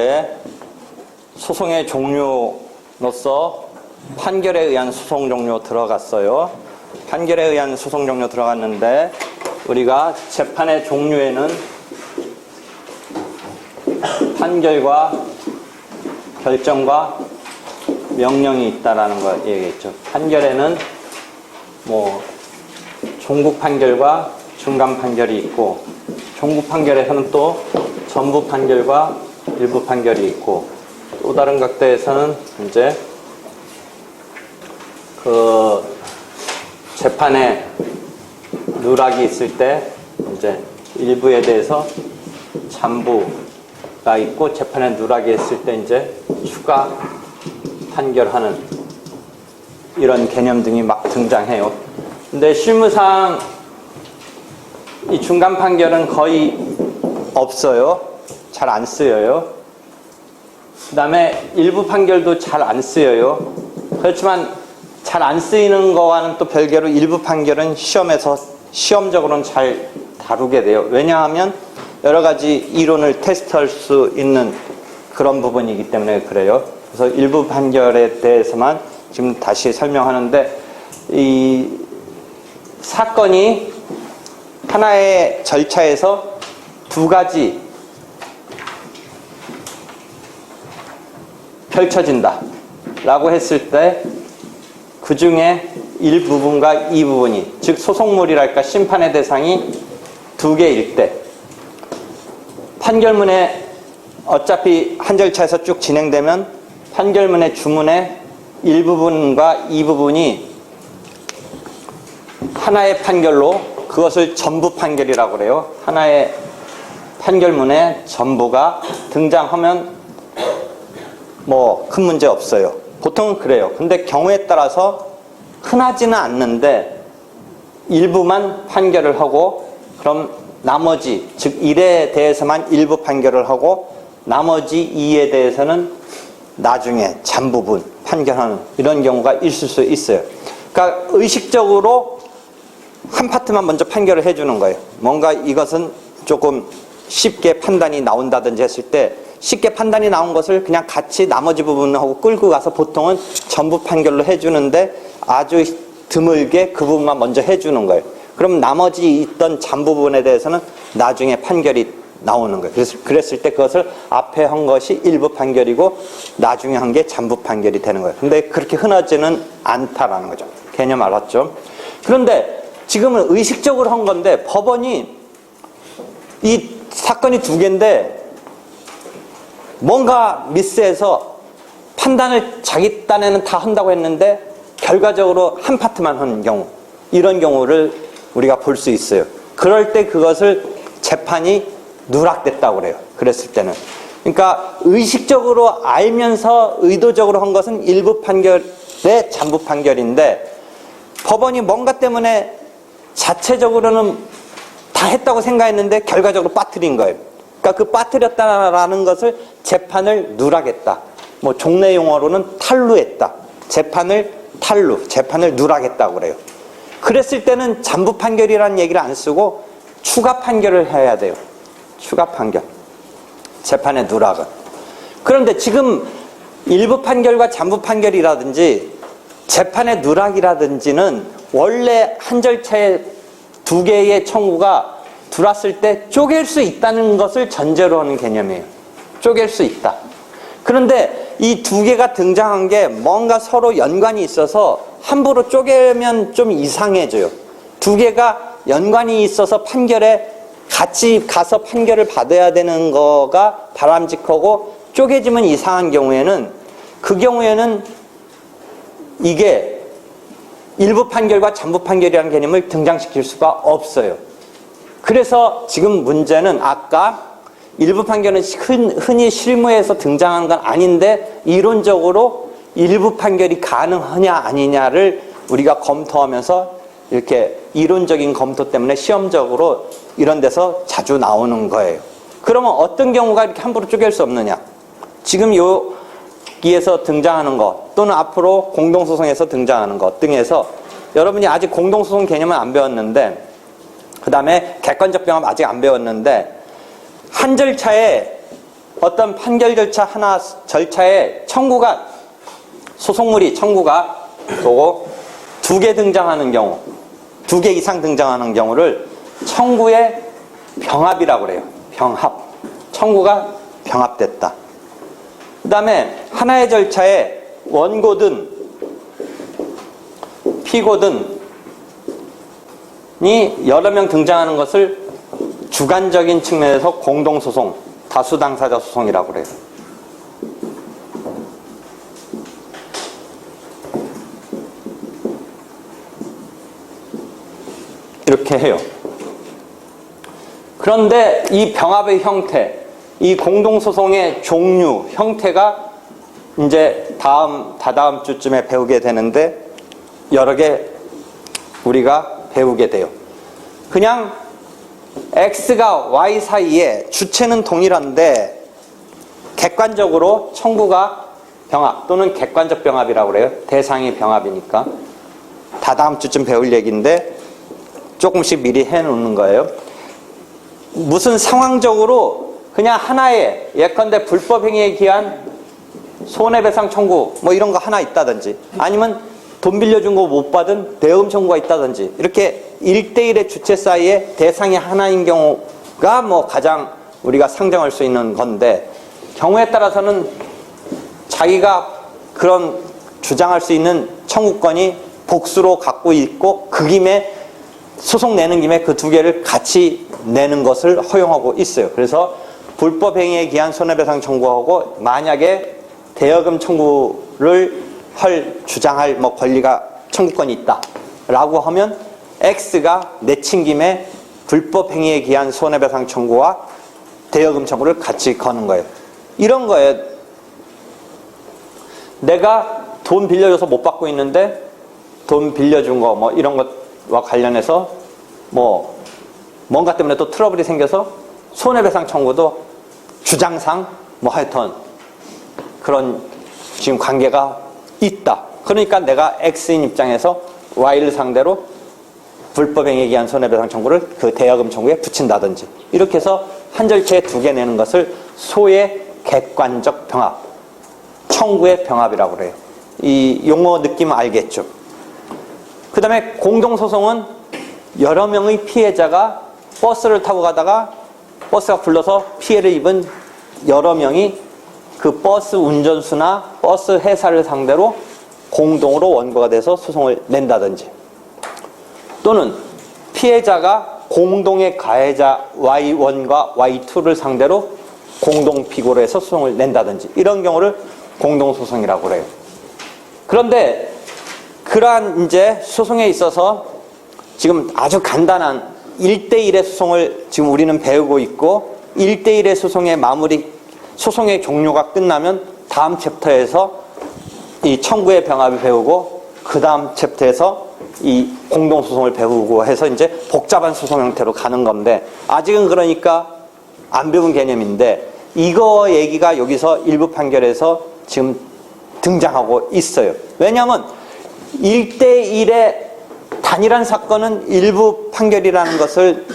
이제 소송의 종류로서 판결에 의한 소송 종류 들어갔어요. 판결에 의한 소송 종류 들어갔는데 우리가 재판의 종류에는 판결과 결정과 명령이 있다라는 거 얘기했죠. 판결에는 뭐 종국 판결과 중간 판결이 있고 종국 판결에서는 또 전부 판결과 일부 판결이 있고 또 다른 각도에서는 이제 그 재판에 누락이 있을 때 이제 일부에 대해서 잠부가 있고 재판에 누락이 있을 때 이제 추가 판결하는 이런 개념 등이 막 등장해요. 근데 실무상 이 중간 판결은 거의 없어요. 잘 안 쓰여요. 그 다음에 일부 판결도 잘 안 쓰여요. 그렇지만 잘 안 쓰이는 거와는 또 별개로 일부 판결은 시험에서 시험적으로는 잘 다루게 돼요. 왜냐하면 여러 가지 이론을 테스트할 수 있는 그런 부분이기 때문에 그래요. 그래서 일부 판결에 대해서만 지금 다시 설명하는데 이 사건이 하나의 절차에서 두 가지 펼쳐진다 라고 했을 때 그 중에 일부분과 이 부분이 즉 소송물이랄까 심판의 대상이 두 개일 때 판결문에 어차피 한 절차에서 쭉 진행되면 판결문의 주문의 일부분과 이 부분이 하나의 판결로 그것을 전부 판결이라고 그래요. 하나의 판결문에 전부가 등장하면 뭐 큰 문제 없어요. 보통은 그래요. 근데 경우에 따라서 흔하지는 않는데 일부만 판결을 하고 그럼 나머지 즉 일에 대해서만 일부 판결을 하고 나머지 이에 대해서는 나중에 잔부분 판결하는 이런 경우가 있을 수 있어요. 그러니까 의식적으로 한 파트만 먼저 판결을 해주는 거예요. 뭔가 이것은 조금 쉽게 판단이 나온다든지 했을 때 쉽게 판단이 나온 것을 그냥 같이 나머지 부분하고 끌고 가서 보통은 전부 판결로 해주는데 아주 드물게 그 부분만 먼저 해주는 거예요. 그럼 나머지 있던 잔 부분에 대해서는 나중에 판결이 나오는 거예요. 그래서 그랬을 때 그것을 앞에 한 것이 일부 판결이고 나중에 한 게 잔부 판결이 되는 거예요. 근데 그렇게 흔하지는 않다라는 거죠. 개념 알았죠? 그런데 지금은 의식적으로 한 건데 법원이 이 사건이 두 개인데 뭔가 미스해서 판단을 자기 딴에는 다 한다고 했는데 결과적으로 한 파트만 하는 경우 이런 경우를 우리가 볼 수 있어요. 그럴 때 그것을 재판이 누락됐다고 그래요. 그랬을 때는. 그러니까 의식적으로 알면서 의도적으로 한 것은 일부 판결의 잔부 판결인데 법원이 뭔가 때문에 자체적으로는 다 했다고 생각했는데 결과적으로 빠뜨린 거예요. 그러니까 그 빠뜨렸다라는 것을 재판을 누락했다. 뭐 종래 용어로는 탈루했다. 재판을 탈루, 재판을 누락했다고 그래요. 그랬을 때는 잔부 판결이라는 얘기를 안 쓰고 추가 판결을 해야 돼요. 추가 판결. 재판의 누락은. 그런데 지금 일부 판결과 잔부 판결이라든지 재판의 누락이라든지는 원래 한 절차에 두 개의 청구가 들어왔을 때 쪼갤 수 있다는 것을 전제로 하는 개념이에요. 쪼갤 수 있다. 그런데 이 두 개가 등장한 게 뭔가 서로 연관이 있어서 함부로 쪼개면 좀 이상해져요. 두 개가 연관이 있어서 판결에 같이 가서 판결을 받아야 되는 거가 바람직하고 쪼개지면 이상한 경우에는 그 경우에는 이게 일부 판결과 전부 판결이라는 개념을 등장시킬 수가 없어요. 그래서 지금 문제는 아까 일부 판결은 흔 히 실무에서 등장하는 건 아닌데 이론적으로 일부 판결이 가능하냐 아니냐를 우리가 검토하면서 이렇게 이론적인 검토 때문에 시험적으로 이런 데서 자주 나오는 거예요. 그러면 어떤 경우가 이렇게 함부로 쪼갤 수 없느냐? 지금 여 기에서 등장하는 것 또는 앞으로 공동소송에서 등장하는 것 등에서 여러분이 아직 공동소송 개념은 안 배웠는데 그 다음에 객관적 병합 아직 안 배웠는데 한 절차에 어떤 판결 절차 하나 절차에 청구가 소송물이 청구가 또고 두 개 등장하는 경우, 두 개 이상 등장하는 경우를 청구의 병합이라고 그래요. 병합. 청구가 병합됐다. 그 다음에 하나의 절차에 원고든 피고든이 여러 명 등장하는 것을 주관적인 측면에서 공동소송, 다수 당사자 소송이라고 그래요. 이렇게 해요. 그런데 이 병합의 형태, 이 공동소송의 종류, 형태가 이제 다음, 다다음 주쯤에 배우게 되는데 여러 개 우리가 배우게 돼요. 그냥 X가 Y 사이에 주체는 동일한데 객관적으로 청구가 병합 또는 객관적 병합이라고 그래요. 대상이 병합이니까. 다다음 주쯤 배울 얘기인데 조금씩 미리 해 놓는 거예요. 무슨 상황적으로 그냥 하나의 예컨대 불법행위에 기한 손해배상 청구 뭐 이런 거 하나 있다든지 아니면 돈 빌려준 거 못 받은 대금 청구가 있다든지 이렇게 일대일의 주체 사이에 대상이 하나인 경우가 뭐 가장 우리가 상정할 수 있는 건데 경우에 따라서는 자기가 그런 주장할 수 있는 청구권이 복수로 갖고 있고 그 김에 소송 내는 김에 그 두 개를 같이 내는 것을 허용하고 있어요. 그래서 불법 행위에 기한 손해배상 청구하고 만약에 대여금 청구를 할 주장할 뭐 권리가 청구권이 있다라고 하면 X가 내친 김에 불법 행위에 기한 손해배상 청구와 대여금 청구를 같이 거는 거예요. 이런 거예요. 내가 돈 빌려줘서 못 받고 있는데 돈 빌려준 거 뭐 이런 것과 관련해서 뭐 뭔가 때문에 또 트러블이 생겨서 손해배상 청구도 주장상 뭐 하여튼 그런 지금 관계가 있다. 그러니까 내가 X인 입장에서 Y를 상대로 불법행위에 기한 손해배상 청구를 그 대여금 청구에 붙인다든지 이렇게 해서 한 절차에 두 개 내는 것을 소의 객관적 병합, 청구의 병합이라고 그래요. 이 용어 느낌 알겠죠? 그 다음에 공동소송은 여러 명의 피해자가 버스를 타고 가다가 버스가 굴러서 피해를 입은 여러 명이 그 버스 운전수나 버스 회사를 상대로 공동으로 원고가 돼서 소송을 낸다든지 또는 피해자가 공동의 가해자 Y1과 Y2를 상대로 공동 피고로 해서 소송을 낸다든지 이런 경우를 공동소송이라고 그래요. 그런데 그러한 이제 소송에 있어서 지금 아주 간단한 1대1의 소송을 지금 우리는 배우고 있고 1대1의 소송의 마무리 소송의 종료가 끝나면 다음 챕터에서 이 청구의 병합을 배우고 그 다음 챕터에서 이 공동소송을 배우고 해서 이제 복잡한 소송 형태로 가는 건데 아직은 그러니까 안 배운 개념인데 이거 얘기가 여기서 일부 판결에서 지금 등장하고 있어요. 왜냐하면 1대1의 단일한 사건은 일부 판결이라는 것을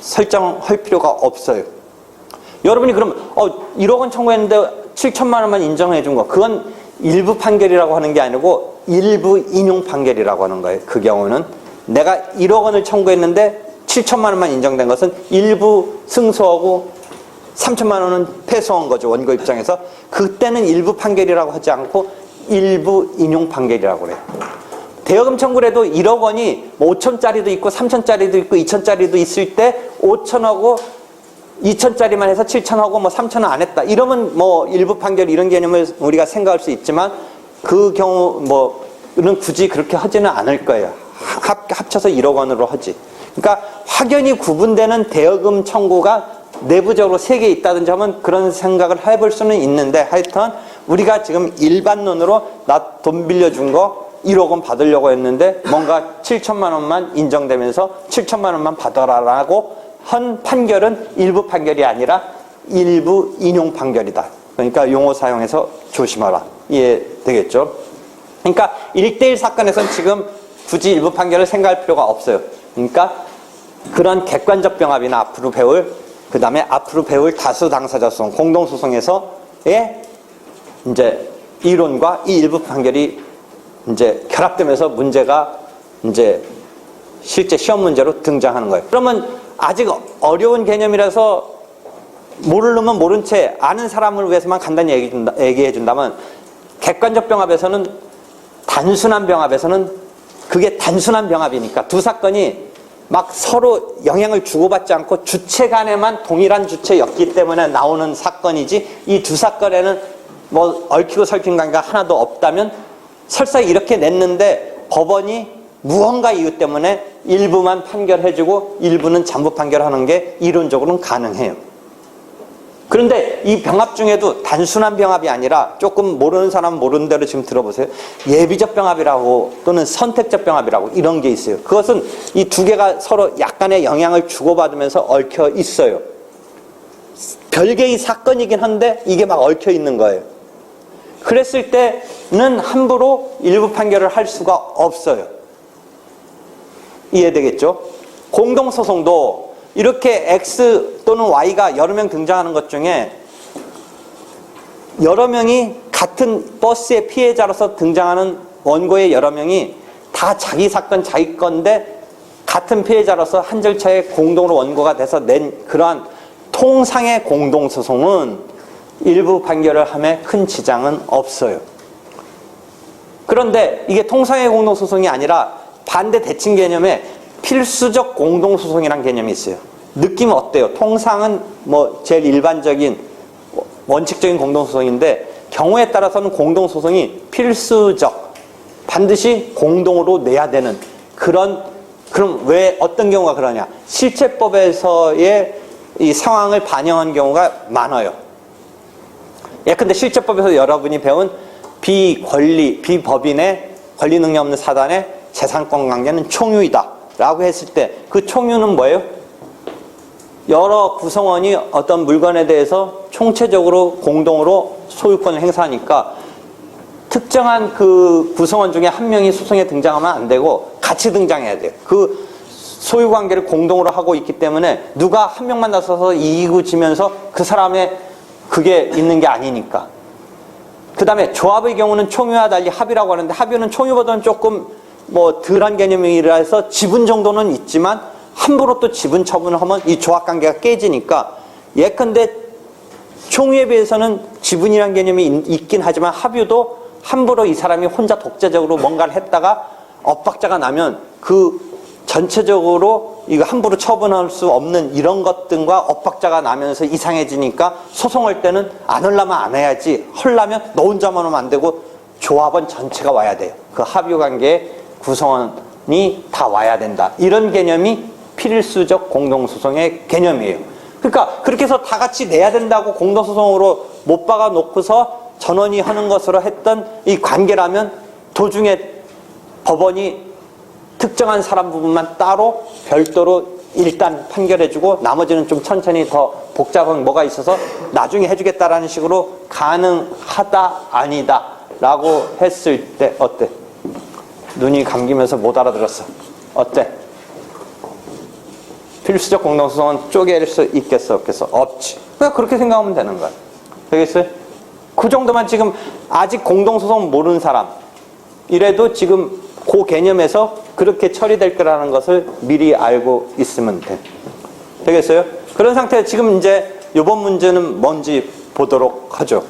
설정할 필요가 없어요. 여러분이 그럼 어 1억 원 청구했는데 7천만 원만 인정해 준 거. 그건 일부 판결이라고 하는 게 아니고 일부 인용 판결이라고 하는 거예요. 그 경우는 내가 1억 원을 청구했는데 7천만 원만 인정된 것은 일부 승소하고 3천만 원은 패소한 거죠. 원고 입장에서. 그때는 일부 판결이라고 하지 않고 일부 인용 판결이라고 그래요. 대여금 청구를 해도 1억 원이 뭐 5천짜리도 있고 3천짜리도 있고 2천짜리도 있을 때 5천하고 2천짜리만 해서 7천하고 뭐 3천은 안 했다. 이러면 뭐 일부 판결 이런 개념을 우리가 생각할 수 있지만 그 경우 뭐는 굳이 그렇게 하지는 않을 거예요. 합, 합쳐서 1억 원으로 하지. 그러니까 확연히 구분되는 대여금 청구가 내부적으로 세 개 있다든지 하면 그런 생각을 해볼 수는 있는데 하여튼 우리가 지금 일반론으로 나 돈 빌려준 거 1억 원 받으려고 했는데 뭔가 7천만 원만 인정되면서 7천만 원만 받아라라고 한 판결은 일부 판결이 아니라 일부 인용 판결이다. 그러니까 용어 사용해서 조심하라. 이해 되겠죠? 그러니까 1대1 사건에서는 지금 굳이 일부 판결을 생각할 필요가 없어요. 그러니까 그런 객관적 병합이나 앞으로 배울 그 다음에 앞으로 배울 다수 당사자 소송, 공동소송에서의 이제 이론과 이 일부 판결이 이제 결합되면서 문제가 이제 실제 시험 문제로 등장하는 거예요. 그러면 아직 어려운 개념이라서 모르면 모른 채 아는 사람을 위해서만 간단히 얘기해, 준다, 얘기해 준다면 객관적 병합에서는 단순한 병합에서는 그게 단순한 병합이니까 두 사건이 막 서로 영향을 주고받지 않고 주체 간에만 동일한 주체였기 때문에 나오는 사건이지 이 두 사건에는 뭐 얽히고 설킨 관계가 하나도 없다면 설사 이렇게 냈는데 법원이 무언가 이유 때문에 일부만 판결해주고 일부는 전부 판결하는 게 이론적으로는 가능해요. 그런데 이 병합 중에도 단순한 병합이 아니라 조금 모르는 사람 모르는 대로 지금 들어보세요. 예비적 병합이라고 또는 선택적 병합이라고 이런 게 있어요. 그것은 이 두 개가 서로 약간의 영향을 주고받으면서 얽혀 있어요. 별개의 사건이긴 한데 이게 막 얽혀 있는 거예요. 그랬을 때 는 함부로 일부 판결을 할 수가 없어요. 이해되겠죠? 공동소송도 이렇게 X 또는 Y가 여러 명 등장하는 것 중에 여러 명이 같은 버스의 피해자로서 등장하는 원고의 여러 명이 다 자기 사건 자기 건데 같은 피해자로서 한 절차에 공동으로 원고가 돼서 낸 그러한 통상의 공동소송은 일부 판결을 함에 큰 지장은 없어요. 그런데 이게 통상의 공동소송이 아니라 반대 대칭 개념에 필수적 공동소송이라는 개념이 있어요. 느낌은 어때요? 통상은 뭐 제일 일반적인 원칙적인 공동소송인데 경우에 따라서는 공동소송이 필수적 반드시 공동으로 내야 되는 그런 그럼 왜 어떤 경우가 그러냐? 실체법에서의 이 상황을 반영한 경우가 많아요. 예컨대 실제법에서 여러분이 배운 비권리, 비법인의 권리 능력 없는 사단의 재산권 관계는 총유이다. 라고 했을 때 그 총유는 뭐예요? 여러 구성원이 어떤 물건에 대해서 총체적으로 공동으로 소유권을 행사하니까 특정한 그 구성원 중에 한 명이 소송에 등장하면 안 되고 같이 등장해야 돼요. 그 소유 관계를 공동으로 하고 있기 때문에 누가 한 명만 나서서 이기고 지면서 그 사람의 그게 있는 게 아니니까. 그 다음에 조합의 경우는 총유와 달리 합의라고 하는데 합의는 총유보다는 조금 뭐 덜한 개념이라 해서 지분 정도는 있지만 함부로 또 지분 처분을 하면 이 조합 관계가 깨지니까 예컨대 총유에 비해서는 지분이라는 개념이 있- 있긴 하지만 합의도 함부로 이 사람이 혼자 독자적으로 뭔가를 했다가 엇박자가 나면 그 전체적으로 이거 함부로 처분할 수 없는 이런 것들과 엇박자가 나면서 이상해지니까 소송할 때는 안 하려면 안 해야지 하려면 너 혼자만 하면 안 되고 조합원 전체가 와야 돼요. 그 합의 관계에 구성원이 다 와야 된다. 이런 개념이 필수적 공동소송의 개념이에요. 그러니까 그렇게 해서 다 같이 내야 된다고 공동소송으로 못 박아 놓고서 전원이 하는 것으로 했던 이 관계라면 도중에 법원이 특정한 사람 부분만 따로 별도로 일단 판결해주고 나머지는 좀 천천히 더 복잡한 뭐가 있어서 나중에 해주겠다라는 식으로 가능하다 아니다 라고 했을 때 어때? 눈이 감기면서 못 알아들었어. 어때? 필수적 공동소송은 쪼갤 수 있겠어 없겠어? 없지. 그냥 그렇게 생각하면 되는 거야. 되겠어요? 그 정도만 지금 아직 공동소송 모르는 사람 이래도 지금 그 개념에서 그렇게 처리될 거라는 것을 미리 알고 있으면 돼. 되겠어요? 그런 상태 지금 이제 이번 문제는 뭔지 보도록 하죠.